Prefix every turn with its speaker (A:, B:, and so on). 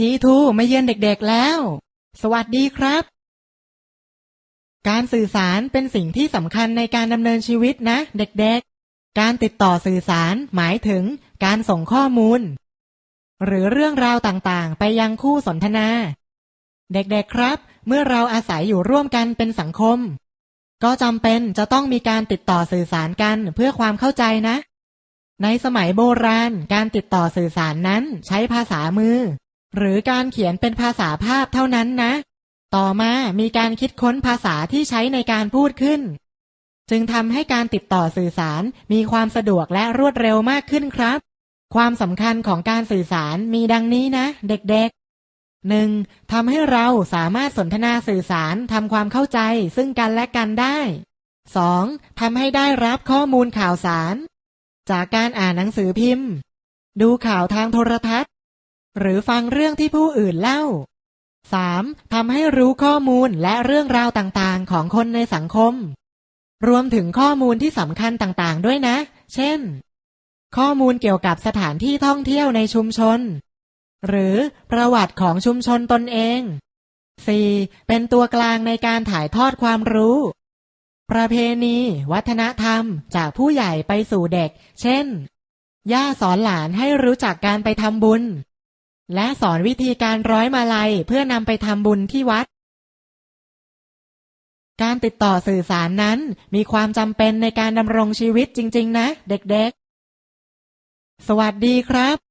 A: ทีทูมาเยือนเด็กๆแล้ว สวัสดีครับ การสื่อสารเป็นสิ่งที่สำคัญในการดำเนินชีวิตนะ เด็กๆ การติดต่อสื่อสารหมายถึงการส่งข้อมูล หรือเรื่องราวต่างๆ ไปยังคู่สนทนา เด็กๆครับ เมื่อเราอาศัยอยู่ร่วมกันเป็นสังคม ก็จำเป็นจะต้องมีการติดต่อสื่อสารกันเพื่อความเข้าใจนะในสมัยโบราณ การติดต่อสื่อสารนั้นใช้ภาษามือ หรือการเขียนเป็นภาษาภาพเท่านั้นนะ ต่อมามีการคิดค้นภาษาที่ใช้ในการพูดขึ้น จึงทำให้การติดต่อสื่อสารมีความสะดวกและรวดเร็วมากขึ้นครับ ความสำคัญของการสื่อสารมีดังนี้นะ เด็กๆหนึ่งทำให้เราสามารถสนทนาสื่อสารทำความเข้าใจซึ่งกันและกันได้สองทำให้ได้รับข้อมูลข่าวสาร จากการอ่านหนังสือพิมพ์ ดูข่าวทางโทรทัศน์ หรือฟังเรื่องที่ผู้อื่นเล่า 3. ทำให้รู้ข้อมูลและเรื่องราวต่างๆ ของคนในสังคม รวมถึงข้อมูลที่สำคัญต่างๆ ด้วยนะ เช่น ข้อมูลเกี่ยวกับสถานที่ท่องเที่ยวในชุมชน หรือประวัติของชุมชนตนเอง 4. เป็นตัวกลางในการถ่ายทอดความรู้ ประเพณี วัฒนธรรม จากผู้ใหญ่ไปสู่เด็ก เช่น ย่าสอนหลานให้รู้จักการไปทำบุญ และสอนวิธีการร้อยมาลัยเพื่อนำไปทำบุญที่วัด การติดต่อสื่อสารนั้นมีความจำเป็นในการดำรงชีวิตจริง ๆ นะ เด็กๆ สวัสดีครับ